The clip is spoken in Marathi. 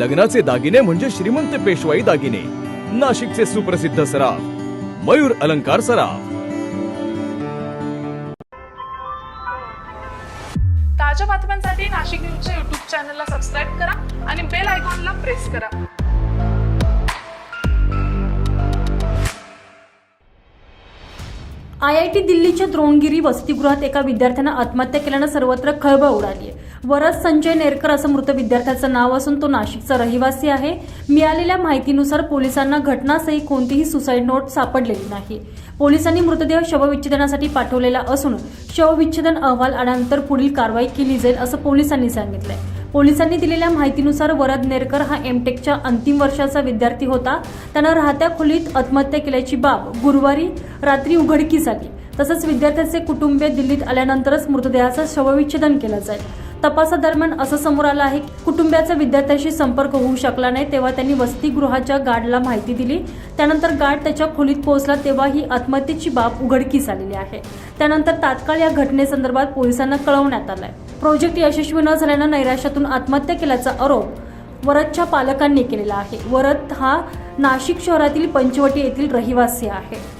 लग्नाचे दागिने म्हणजे श्रीमंत पेशवाई दागिने. नाशिकचे सुप्रसिद्ध सराफ मयूर अलंकार सराफ. ताज्या बातम्यांसाठी नाशिक न्यूजच्या युट्यूब चॅनलला सबस्क्राईब करा आणि बेल आयकॉनला प्रेस करा. आय आय टी दिल्लीच्या द्रोणगिरी वसतिगृहात एका विद्यार्थ्यानं आत्महत्या केल्यानं सर्वत्र खळबळ उडाली आहे वरद संजय नेरकर असं मृत विद्यार्थ्याचं नाव असून तो नाशिकचा रहिवासी आहे. मिळालेल्या माहितीनुसार पोलिसांना घटनास्थळी कोणतीही सुसाईड नोट सापडलेली नाही. पोलिसांनी मृतदेह शवविच्छेदनासाठी पाठवलेला असून शवविच्छेदन अहवाल आल्यानंतर पुढील कारवाई केली जाईल असं पोलिसांनी सांगितलंय. पोलिसांनी दिलेल्या माहितीनुसार वरद नेरकर हा एमटेकच्या अंतिम वर्षाचा विद्यार्थी होता. त्यानं राहत्या खोलीत आत्महत्या केल्याची बाब गुरुवारी रात्री उघडकीस आली. तसंच विद्यार्थ्याचे कुटुंबीय दिल्लीत आल्यानंतरच मृतदेहाचं शवविच्छेदन केलं जाईल. तपासादरम्यान असं समोर आलं आहे की कुटुंबियाचा विद्यार्थ्याशी संपर्क होऊ शकला नाही तेव्हा त्यांनी वसतिगृहाच्या गार्डला माहिती दिली. त्यानंतर गार्ड त्याच्या खोलीत पोहोचला तेव्हा ही आत्महत्येची बाब उघडकीस आलेली आहे. त्यानंतर तात्काळ या घटनेसंदर्भात पोलिसांना कळवण्यात आलंय. प्रोजेक्ट यशस्वी न झाल्यानं नैराश्यातून आत्महत्या केल्याचा आरोप वरदच्या पालकांनी केलेला आहे. वरद हा नाशिक शहरातील पंचवटी येथील रहिवासी आहे.